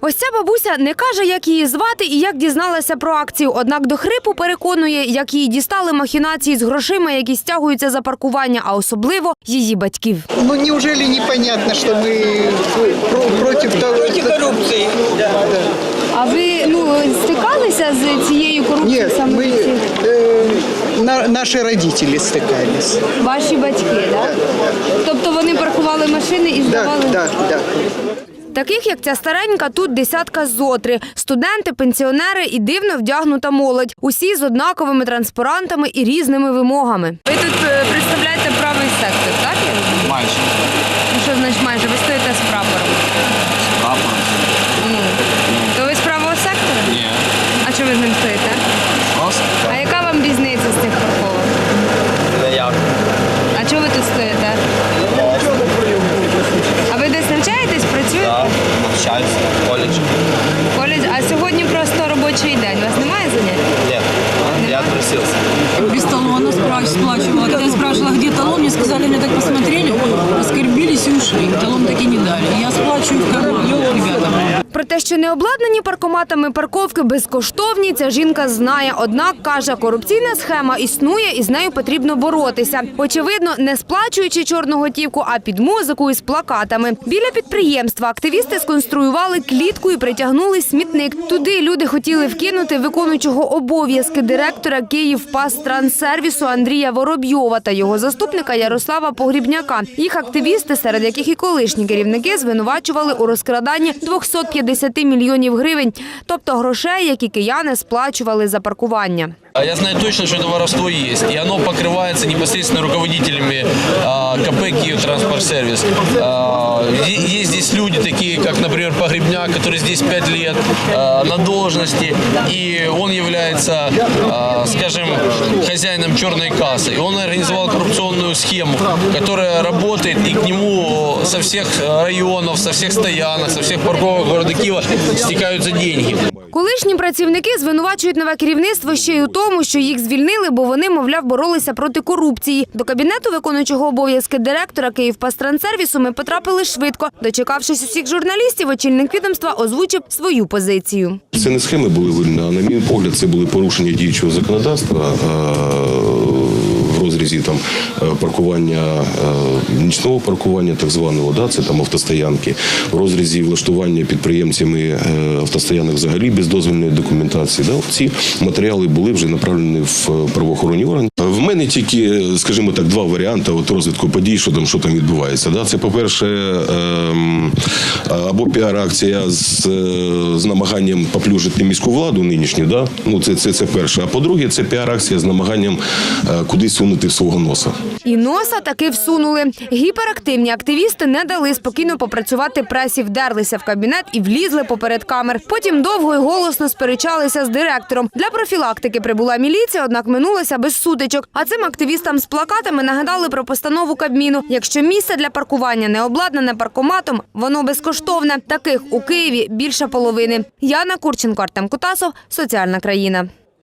Ось ця бабуся не каже, як її звати і як дізналася про акцію. Однак до хрипу переконує, як її дістали махінації з грошима, які стягуються за паркування, а особливо її батьків. Ну неужели непонятно, что мы про- против того? коррупции. А ви ну стикалися з цією корупцією Нет, мы, э, на- наши родители стыкались. Ваші батьки, так? Тобто вони паркували машини і Да, да, да. Таких, як ця старенька, тут десятка зотри. Студенти, пенсіонери і дивно вдягнута молодь. Усі з однаковими транспарантами і різними вимогами. Ви тут е, представляєте правий сектор, так? Майже. Ну що значить майже? Ви стоїте з прапором. Прапор. Ну. То ви з правого сектора? Ні. А чого ви з ним стоїте? Просто? А яка вам різниця з цих парковок? Не як. А чого ви тут стоїте? навчаюся в коледжі. Коледж, а сьогодні просто робочий день. У вас немає занять? Ні. Я отпросився. без талона спра- сплачивала. Когда я спрашивала, где талон, мне сказали, мне так посмотрели, оскорбились и ушли. Талон так и не дали. Я сплачиваю в карман ребятам. Про Те, що не обладнані паркоматами парковки безкоштовні, ця жінка знає. Однак каже, корупційна схема існує і з нею потрібно боротися. Очевидно, не сплачуючи чорну готівку, а під музику із плакатами. Біля підприємства активісти сконструювали клітку і притягнули смітник. Туди люди хотіли вкинути виконуючого обов'язки директора Київпастрансервісу Андрія Воробйова та його заступника Ярослава Погрібняка. Їх активісти, серед яких і колишні керівники, звинувачували у розкраданні 250 мільйонів гривень, тобто грошей, які кияни сплачували за паркування. А Я знаю точно, что это воровство есть, и оно покрывается непосредственно руководителями а, КП «Киев Транспорт Сервис». А, е- есть здесь люди такие, как, например, Погребняк, который здесь 5 лет а, на должности, и он является, а, скажем, хозяином черной кассы. И он организовал коррупционную схему, которая работает, и к нему со всех районов, со всех стоянок, со всех парковок города Киева стекаются деньги. Колишні працівники звинувачують нове керівництво ще й у тому, що їх звільнили, бо вони, мовляв, боролися проти корупції. До кабінету виконуючого обов'язки директора Київпастрансервісу ми потрапили швидко. Дочекавшись усіх журналістів, очільник відомства озвучив свою позицію. Це не схеми були винні, а на мій погляд, це були порушення діючого законодавства в розрізі там е, паркування е, нічного паркування, так званого, да, це там автостоянки, в розрізі влаштування підприємцями е, автостоянок взагалі без дозвільної документації. Да, ці матеріали були вже направлені в правоохоронні органи. В мене тільки, скажімо так, два варіанти от розвитку подій, що там що там відбувається. Да, це по-перше, ем, або піар-акція з, з намаганням поплюжити міську владу нинішню, да? ну це, це, це перше. А по-друге, це піар-акція з намаганням кудись сунути свого носа. І носа таки всунули. Гіперактивні активісти не дали спокійно попрацювати пресі, вдерлися в кабінет і влізли поперед камер. Потім довго і голосно сперечалися з директором. Для профілактики прибула міліція, однак минулася без сутичок. А цим активістам з плакатами нагадали про постанову Кабміну. Якщо місце для паркування не обладнане паркоматом, воно безкоштовне. Таких у Києві більше половини. Яна Курченко, Артем Кутасов, соціальна країна.